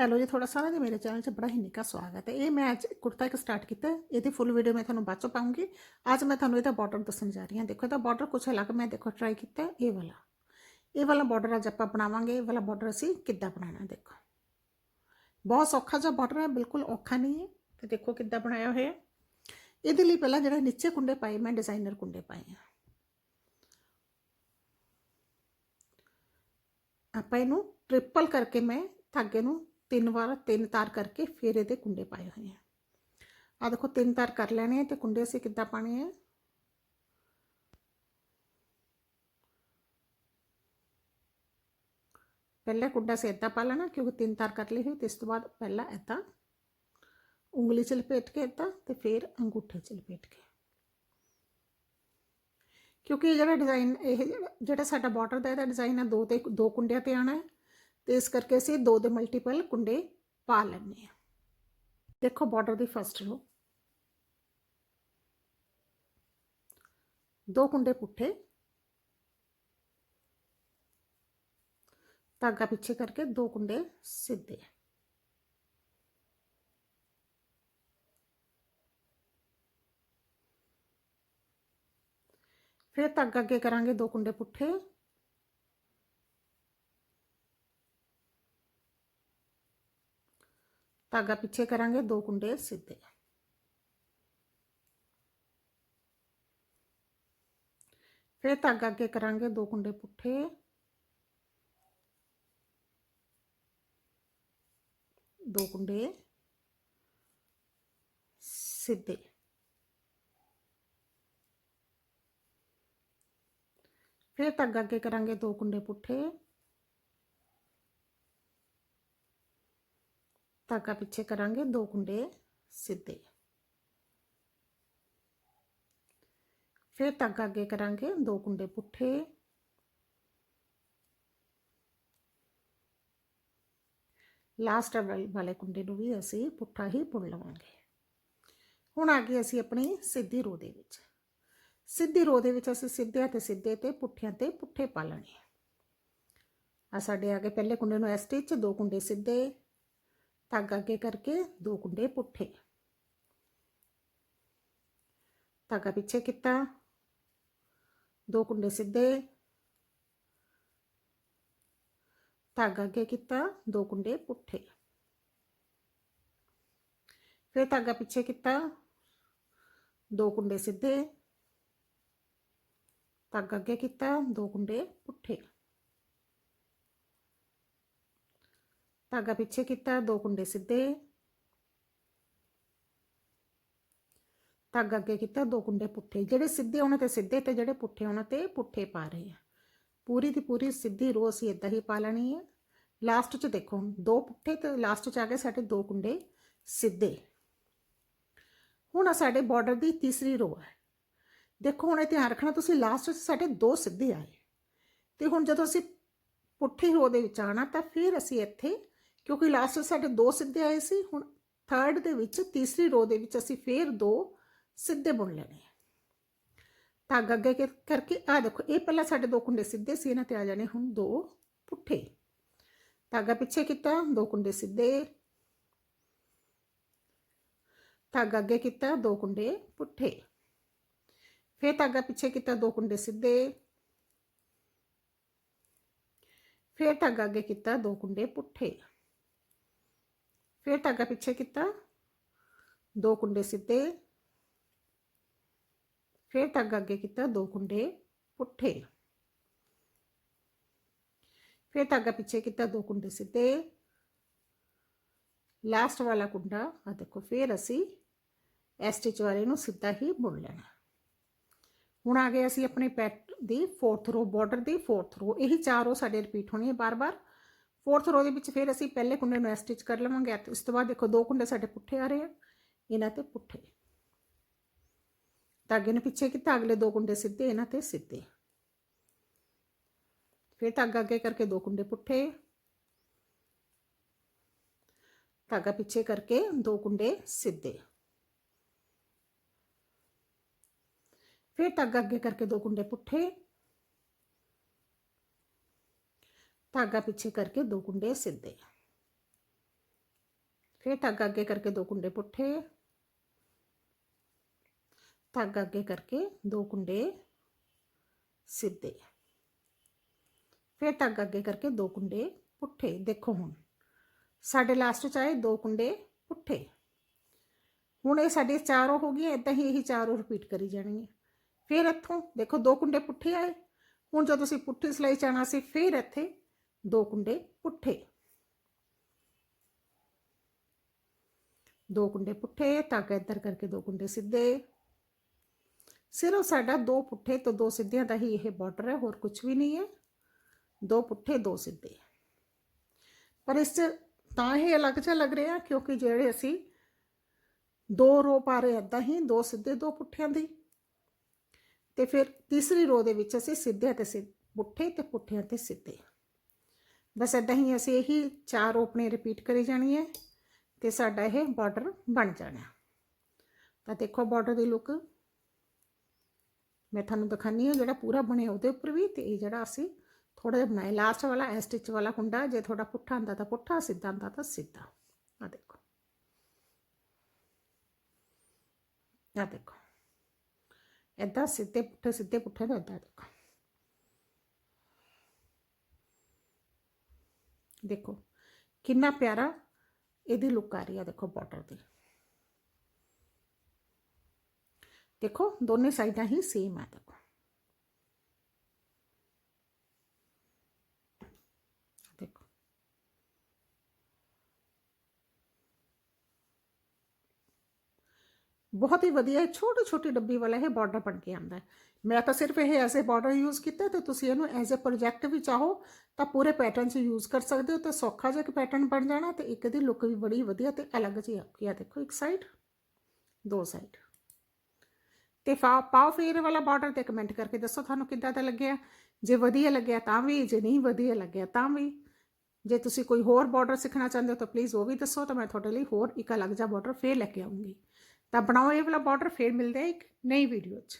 Hello ਜੀ ਤੁਹਾਡਾ ਸਾਰਿਆਂ ਦਾ ਮੇਰੇ ਚੈਨਲ 'ਚ ਬੜਾ ਹੀ ਨਿੱਘਾ ਸਵਾਗਤ ਹੈ। ਇਹ ਮੈਂ ਅੱਜ ਕੁੜਤਾ ਇੱਕ ਸਟਾਰਟ ਕੀਤਾ ਇਹਦੀ ਫੁੱਲ ਵੀਡੀਓ ਮੈਂ ਤੁਹਾਨੂੰ ਬਾਅਦ 'ਚੋਂ ਪਾਉਂਗੀ। ਅੱਜ ਮੈਂ ਤੁਹਾਨੂੰ ਇਹਦਾ ਬਾਰਡਰ ਦੱਸਣ ਜਾ ਰਹੀ ਹਾਂ। ਦੇਖੋ, ਇਹਦਾ ਬਾਰਡਰ ਕੁਛ ਅਲੱਗ ਮੈਂ ਦੇਖੋ ਟਰਾਈ ਕੀਤਾ ਇਹ ਵਾਲਾ। ਇਹ ਵਾਲਾ ਬਾਰਡਰ ਅੱਜ ਆਪਾਂ ਬਣਾਵਾਂਗੇ। ਇਹ ਵਾਲਾ ਬਾਰਡਰ ਅਸੀਂ ਕਿੱਦਾਂ ਬਣਾਉਣਾ ਦੇਖੋ। ਬਹੁਤ ਸੌਖਾ ਜਿਹਾ ਬਾਰਡਰ ਹੈ, ਬਿਲਕੁਲ ਔਖਾ ਨਹੀਂ ਹੈ। ਤੇ ਦੇਖੋ ਕਿੱਦਾਂ ਬਣਾਇਆ ਹੋਇਆ। ਇਹਦੇ ਲਈ ਪਹਿਲਾਂ ਜਿਹੜਾ ਨੀਚੇ ਕੁੰਡੇ ਪਾਏ, ਮੈਂ ਡਿਜ਼ਾਈਨਰ ਕੁੰਡੇ ਪਾਏ ਆ। ਆਪਾਂ ਇਹਨੂੰ ਟ੍ਰਿਪਲ ਕਰਕੇ ਮੈਂ ਧਾਗੇ ਨੂੰ ਤਿੰਨ ਵਾਰ, ਤਿੰਨ ਤਾਰ ਕਰਕੇ ਫਿਰ ਇਹਦੇ ਕੁੰਡੇ ਪਾਏ ਹੋਏ ਆ। ਆ ਦੇਖੋ, ਤਿੰਨ ਤਾਰ ਕਰ ਲੈਣੇ ਆ ਤੇ ਕੁੰਡੇ ਅਸੀਂ ਕਿੱਦਾਂ ਪਾਣੇ ਆ? ਪਹਿਲੇ ਕੁੰਡਾ ਸੇ ਇੱਦਾਂ ਪਾ ਲੈਣਾ, ਕਿਉਂਕਿ ਤਿੰਨ ਤਾਰ ਕਰ ਲਈ ਹੋਈ ਤੇ ਇਸ ਤੋਂ ਬਾਅਦ ਪਹਿਲਾਂ ਇੱਦਾਂ ਉਂਗਲੀ ਚ ਲਪੇਟ ਕੇ ਇੱਦਾਂ ਤੇ ਫਿਰ ਅੰਗੂਠੇ ਚ ਲਪੇਟ ਕੇ। ਕਿਉਂਕਿ ਇਹ ਜਿਹੜਾ ਡਿਜ਼ਾਈਨ ਇਹ ਜਿਹੜਾ- ਸਾਡਾ ਬਾਰਡਰ ਦਾ ਇਹਦਾ ਡਿਜ਼ਾਈਨ ਹੈ ਦੋ ਤੇ ਦੋ ਕੁੰਡਿਆਂ ਤੇ ਆਣਾ ਹੈ। ਤੇ ਇਸ ਕਰਕੇ ਅਸੀਂ ਦੋ ਦੇ ਮਲਟੀਪਲ ਕੁੰਡੇ ਪਾ ਲੈਣੇ ਆ ਦੇਖੋ ਬਾਰਡਰ ਦੀ ਫਸਟ ਰੋ ਦੋ ਕੁੰਡੇ ਪੁੱਠੇ। ਧਾਗਾ ਪਿੱਛੇ ਕਰਕੇ ਦੋ ਕੁੰਡੇ ਸਿੱਧੇ। ਫਿਰ ਧਾਗਾ ਅੱਗੇ ਕਰਾਂਗੇ ਦੋ ਕੁੰਡੇ ਪੁੱਠੇ। ਧਾਗਾ ਪਿੱਛੇ ਕਰਾਂਗੇ ਦੋ ਕੁੰਡੇ ਸਿੱਧੇ ਫਿਰ ਧਾਗਾ ਅੱਗੇ ਕਰਾਂਗੇ ਦੋ ਕੁੰਡੇ ਪੁੱਠੇ ਦੋ ਕੁੰਡੇ ਸਿੱਧੇ ਫਿਰ ਧਾਗਾ ਅੱਗੇ ਕਰਾਂਗੇ ਦੋ ਕੁੰਡੇ ਪੁੱਠੇ ਧਾਗਾ ਪਿੱਛੇ ਕਰਾਂਗੇ ਦੋ ਕੁੰਡੇ ਸਿੱਧੇ। ਫਿਰ ਧਾਗਾ ਅੱਗੇ ਕਰਾਂਗੇ ਦੋ ਕੁੰਡੇ ਪੁੱਠੇ। ਲਾਸਟ ਵਾਲੇ ਕੁੰਡੇ ਨੂੰ ਵੀ ਅਸੀਂ ਪੁੱਠਾ ਹੀ ਬੁਣ ਲਵਾਂਗੇ। ਹੁਣ ਆ ਗਏ ਅਸੀਂ ਆਪਣੀ ਸਿੱਧੀ ਰੋ ਦੇ ਵਿੱਚ। ਸਿੱਧੀ ਰੋ ਦੇ ਵਿੱਚ ਅਸੀਂ ਸਿੱਧੇ ਤੇ ਸਿੱਧੇ ਤੇ ਪੁੱਠਿਆਂ ਤੇ ਪੁੱਠੇ ਪਾ ਲੈਣੇ ਆ। ਸਾਡੇ ਆ ਕੇ ਪਹਿਲੇ ਕੁੰਡੇ ਨੂੰ ਇਸ ਸਟਿਚ ਦੋ ਕੁੰਡੇ ਸਿੱਧੇ। ਧਾਗਾ ਅੱਗੇ ਕਰਕੇ ਦੋ ਕੁੰਡੇ ਪੁੱਠੇ। ਧਾਗਾ ਪਿੱਛੇ ਕੀਤਾ। ਦੋ ਕੁੰਡੇ ਸਿੱਧੇ। ਧਾਗਾ ਅੱਗੇ ਕੀਤਾ, ਦੋ ਕੁੰਡੇ ਪੁੱਠੇ। ਫਿਰ ਧਾਗਾ ਪਿੱਛੇ ਕੀਤਾ। ਦੋ ਕੁੰਡੇ ਸਿੱਧੇ। ਧਾਗਾ ਅੱਗੇ ਕੀਤਾ, ਦੋ ਕੁੰਡੇ ਪੁੱਠੇ। ਧਾਗਾ ਪਿੱਛੇ ਕੀਤਾ, ਦੋ ਕੁੰਡੇ ਸਿੱਧੇ। ਧਾਗਾ ਅੱਗੇ ਕੀਤਾ, ਦੋ ਕੁੰਡੇ ਪੁੱਠੇ। ਜਿਹੜੇ ਸਿੱਧੇ ਉਹਨਾਂ ਤੇ ਸਿੱਧੇ ਤੇ ਜਿਹੜੇ ਪੁੱਠੇ ਉਹਨਾਂ ਤੇ ਪੁੱਠੇ ਪਾ ਰਹੇ ਆ। ਪੂਰੀ ਦੀ ਪੂਰੀ ਸਿੱਧੀ ਰੋ ਅਸੀਂ ਇਦਾਂ ਹੀ ਪਾ ਲੈਣੀ ਹੈ ਲਾਸਟ 'ਚ ਦੇਖੋ, ਦੋ ਪੁੱਠੇ ਤੇ ਲਾਸਟ 'ਚ ਆ ਗਏ ਸਾਡੇ ਦੋ ਕੁੰਡੇ ਸਿੱਧੇ। ਹੁਣ ਸਾਡੇ ਬਾਰਡਰ ਦੀ ਤੀਸਰੀ ਰੋ ਹੈ ਦੇਖੋ, ਹੁਣ ਇਹ ਧਿਆਨ ਰੱਖਣਾ, ਤੁਸੀਂ ਲਾਸਟ 'ਚ ਸਾਡੇ ਦੋ ਸਿੱਧੇ ਆਏ। ਤੇ ਹੁਣ ਜਦੋਂ ਅਸੀਂ ਪੁੱਠੀ ਰੋ ਦੇ ਵਿੱਚ ਆਣਾ ਤਾਂ ਫਿਰ ਅਸੀਂ ਇੱਥੇ ਕਿਉਂਕਿ ਲਾਸਟ 'ਚ ਸਾਡੇ ਦੋ ਸਿੱਧੇ ਆਏ ਸੀ, ਹੁਣ ਥਰਡ ਦੇ ਵਿੱਚ, ਤੀਸਰੀ ਰੋ ਦੇ ਵਿੱਚ ਅਸੀਂ ਫਿਰ ਦੋ ਸਿੱਧੇ ਬੁਣ ਲੈਣੇ ਆ। ਧਾਗਾ ਅੱਗੇ ਕਰਕੇ ਆ ਦੇਖੋ, ਇਹ ਪਹਿਲਾਂ ਸਾਡੇ ਦੋ ਕੁੰਡੇ ਸਿੱਧੇ ਸੀ, ਇਹਨਾਂ ਤੇ ਆ ਜਾਣੇ ਹੁਣ ਦੋ ਪੁੱਠੇ। ਧਾਗਾ ਪਿੱਛੇ ਕੀਤਾ, ਦੋ ਕੁੰਡੇ ਸਿੱਧੇ। ਧਾਗਾ ਅੱਗੇ ਕੀਤਾ, ਦੋ ਕੁੰਡੇ ਪੁੱਠੇ। ਫਿਰ ਧਾਗਾ ਪਿੱਛੇ ਕੀਤਾ, ਦੋ ਕੁੰਡੇ ਸਿੱਧੇ। ਫਿਰ ਧਾਗਾ ਅੱਗੇ ਕੀਤਾ, ਦੋ ਕੁੰਡੇ ਪੁੱਠੇ। ਫਿਰ ਧਾਗਾ ਪਿੱਛੇ ਕੀਤਾ ਦੋ ਕੁੰਡੇ ਸਿੱਧੇ ਫਿਰ ਧਾਗਾ ਅੱਗੇ ਕੀਤਾ ਦੋ ਕੁੰਡੇ ਪੁੱਠੇ ਫਿਰ ਧਾਗਾ ਪਿੱਛੇ ਕੀਤਾ ਦੋ ਕੁੰਡੇ ਸਿੱਧੇ ਲਾਸਟ ਵਾਲਾ ਕੁੰਡਾ ਆ ਦੇਖੋ ਫਿਰ ਅਸੀਂ ਇਸ ਸਟਿਚ ਵਾਲੇ ਨੂੰ ਸਿੱਧਾ ਹੀ ਬੁਣ ਲੈਣਾ ਹੁਣ ਆ ਗਏ ਅਸੀਂ ਆਪਣੇ ਪੈਟ ਦੀ ਫੋਰਥ ਰੋ ਬਾਰਡਰ ਦੀ ਫੋਰਥ ਰੋ ਇਹੀ ਚਾਰ ਰੋ ਸਾਡੇ ਰਿਪੀਟ ਹੋਣੀ ਹੈ ਬਾਰ-ਬਾਰ ਫੋਰਥ ਰੋ ਦੇ ਵਿੱਚ ਫਿਰ ਅਸੀਂ ਪਹਿਲੇ ਕੁੰਡੇ ਨੂੰ ਸਟਿਚ ਕਰ ਲਵਾਂਗੇ ਤੇ ਉਸ ਤੋਂ ਬਾਅਦ ਦੇਖੋ ਦੋ ਕੁੰਡੇ ਸਾਡੇ ਪੁੱਠੇ ਆ ਰਹੇ ਆ, ਇਹਨਾਂ ਤੇ ਪੁੱਠੇ। ਧਾਗੇ ਨੂੰ ਪਿੱਛੇ ਕੀਤਾ, ਅਗਲੇ ਦੋ ਕੁੰਡੇ ਸਿੱਧੇ, ਇਹਨਾਂ ਤੇ ਸਿੱਧੇ। ਫਿਰ ਧਾਗਾ ਅੱਗੇ ਕਰਕੇ ਦੋ ਕੁੰਡੇ ਪੁੱਠੇ। ਧਾਗਾ ਪਿੱਛੇ ਕਰਕੇ ਦੋ ਕੁੰਡੇ ਸਿੱਧੇ। ਫਿਰ ਧਾਗਾ ਅੱਗੇ ਕਰਕੇ ਦੋ ਕੁੰਡੇ ਪੁੱਠੇ। ਧਾਗਾ ਪਿੱਛੇ ਕਰਕੇ ਦੋ ਕੁੰਡੇ ਸਿੱਧੇ ਫਿਰ ਧਾਗਾ ਅੱਗੇ ਕਰਕੇ ਦੋ ਕੁੰਡੇ ਪੁੱਠੇ ਧਾਗਾ ਅੱਗੇ ਕਰਕੇ ਦੋ ਕੁੰਡੇ ਸਿੱਧੇ ਫਿਰ ਧਾਗਾ ਅੱਗੇ ਕਰਕੇ ਦੋ ਕੁੰਡੇ ਪੁੱਠੇ ਦੇਖੋ ਹੁਣ ਸਾਡੇ ਲਾਸਟ ਚ ਆਏ ਦੋ ਕੁੰਡੇ ਪੁੱਠੇ ਹੁਣ ਇਹ ਸਾਡੇ ਚਾਰੋਂ ਹੋ ਗਈਆਂ ਇਦਾਂ ਹੀ ਇਹੀ ਚਾਰੋਂ ਰਿਪੀਟ ਕਰੀ ਜਾਣਗੀਆਂ ਫਿਰ ਇੱਥੋਂ ਦੇਖੋ ਦੋ ਕੁੰਡੇ ਪੁੱਠੇ ਆਏ ਹੁਣ ਜਦੋਂ ਤੁਸੀਂ ਪੁੱਠੀ ਸਲਾਈ ਚਾਣਾ ਸੀ ਫਿਰ ਇੱਥੇ ਦੋ ਕੁੰਡੇ ਪੁੱਠੇ। ਦੋ ਕੁੰਡੇ ਪੁੱਠੇ ਧਾਗਾ ਇੱਧਰ ਕਰਕੇ ਦੋ ਕੁੰਡੇ ਸਿੱਧੇ। ਸਿਰਫ ਸਾਡਾ ਦੋ ਪੁੱਠੇ ਤੋਂ ਦੋ ਸਿੱਧਿਆਂ ਦਾ ਹੀ ਇਹ ਬਾਰਡਰ ਹੈ, ਹੋਰ ਕੁਝ ਵੀ ਨਹੀਂ ਹੈ। ਦੋ ਪੁੱਠੇ, ਦੋ ਸਿੱਧੇ। ਪਰ ਇਸ 'ਚ ਤਾਂ ਇਹ ਅਲੱਗ ਜਿਹਾ ਲੱਗ ਰਿਹਾ ਕਿਉਂਕਿ ਜਿਹੜੇ ਅਸੀਂ ਦੋ ਰੋ ਪਾ ਰਹੇ ਏਦਾਂ ਹੀ, ਦੋ ਸਿੱਧੇ, ਦੋ ਪੁੱਠਿਆਂ ਦੀ। ਤੇ ਫਿਰ ਤੀਸਰੀ ਰੋ ਦੇ ਵਿੱਚ ਅਸੀਂ ਸਿੱਧੇ ਤੇ ਸਿੱਧ, ਪੁੱਠੇ ਤੇ ਪੁੱਠਿਆਂ ਤੇ ਸਿੱਧੇ। ਬਸ ਏਦਾਂ ਹੀ ਅਸੀਂ ਇਹੀ ਚਾਰ ਓਪਨੇ ਰਿਪੀਟ ਕਰੀ ਜਾਣੀ ਹੈ ਤੇ ਸਾਡਾ ਇਹ ਬਾਰਡਰ ਬਣ ਜਾਣਾ ਤਾਂ ਦੇਖੋ ਬਾਰਡਰ ਦੀ ਲੁੱਕ ਮੈਂ ਤੁਹਾਨੂੰ ਦਿਖਾਨੀ ਹਾਂ ਜਿਹੜਾ ਪੂਰਾ ਬਣਿਆ ਉਹਦੇ ਉੱਪਰ ਵੀ ਤੇ ਇਹ ਜਿਹੜਾ ਅਸੀਂ ਥੋੜਾ ਜਿਹਾ ਬਣਾਇਆ ਲਾਸਟ ਵਾਲਾ ਐ ਸਟਿਚ ਵਾਲਾ ਕੁੰਡਾ ਜੇ ਥੋੜਾ ਪੁੱਠਾ ਹੁੰਦਾ ਤਾਂ ਪੁੱਠਾ ਸਿੱਧਾ ਹੁੰਦਾ ਤਾਂ ਸਿੱਧਾ ਆ ਦੇਖੋ ਆ ਦੇਖੋ ਏਦਾਂ ਸਿੱਧੇ ਪੁੱਠੇ ਸਿੱਧੇ ਪੁੱਠੇ ਦਾ ਏਦਾਂ ਦੇਖੋ ਦੇਖੋ, ਕਿੰਨਾ ਪਿਆਰਾ ਇਹਦੀ ਲੁੱਕ ਆ ਰਹੀ ਆ ਦੇਖੋ ਬਾਰਡਰ ਦੀ। ਦੇਖੋ, ਦੋਨੇ ਸਾਈਡਾਂ ਹੀ ਸੇਮ ਆ ਦੇਖੋ। ਬਹੁਤ ਹੀ ਵਧੀਆ ਛੋਟੀ ਛੋਟੀ ਡੱਬੀ ਵਾਲਾ ਇਹ ਬਾਰਡਰ ਬਣ ਕੇ ਆਉਂਦਾ ਹੈ। ਮੈਂ ਤਾਂ ਸਿਰਫ ਇਹ ਐਜ਼ ਅ ਬਾਰਡਰ ਯੂਜ਼ ਕੀਤਾ ਤੇ ਤੁਸੀਂ ਇਹਨੂੰ ਐਜ਼ ਅ ਪ੍ਰੋਜੈਕਟ ਵੀ ਚਾਹੋ, ਤਾਂ ਪੂਰੇ ਪੈਟਰਨ 'ਚ ਯੂਜ਼ ਕਰ ਸਕਦੇ ਹੋ, ਤਾਂ ਸੌਖਾ ਜਿਹਾ ਇੱਕ ਪੈਟਰਨ ਬਣ ਜਾਣਾ ਤੇ ਇੱਕ ਦੀ ਲੁੱਕ ਵੀ ਬੜੀ ਵਧੀਆ ਤੇ ਅਲੱਗ ਜਿਹੀ ਆਉਂਦੀ ਆ ਦੇਖੋ ਇੱਕ ਸਾਈਡ ਦੋ ਸਾਈਡ ਤੇ ਫਾ, ਪਾਓ ਫੇਰ ਵਾਲਾ ਬਾਰਡਰ ਤੇ ਕਮੈਂਟ ਕਰਕੇ ਦੱਸੋ ਤੁਹਾਨੂੰ ਕਿੱਦਾਂ ਦਾ ਲੱਗਿਆ। ਜੇ ਵਧੀਆ ਲੱਗਿਆ ਤਾਂ ਵੀ, ਜੇ ਨਹੀਂ ਵਧੀਆ ਲੱਗਿਆ ਤਾਂ ਵੀ। ਜੇ ਤੁਸੀਂ ਕੋਈ ਹੋਰ ਬਾਰਡਰ ਸਿੱਖਣਾ ਚਾਹੁੰਦੇ ਹੋ ਤਾਂ ਪਲੀਜ਼ ਉਹ ਵੀ ਦੱਸੋ, ਤਾਂ ਮੈਂ ਤੁਹਾਡੇ ਲਈ ਹੋਰ ਇੱਕ ਅਲੱਗ ਜਿਹਾ ਬਾਰਡਰ ਫੇਰ ਲੈ ਕੇ ਆਉਂਗੀ। ਤਾਂ ਬਣਾਓ ਇਹ ਵਾਲਾ ਬਾਰਡਰ ਫੇਰ ਮਿਲਦੇ ਆ ਇੱਕ ਨਈ ਵੀਡੀਓ 'ਚ।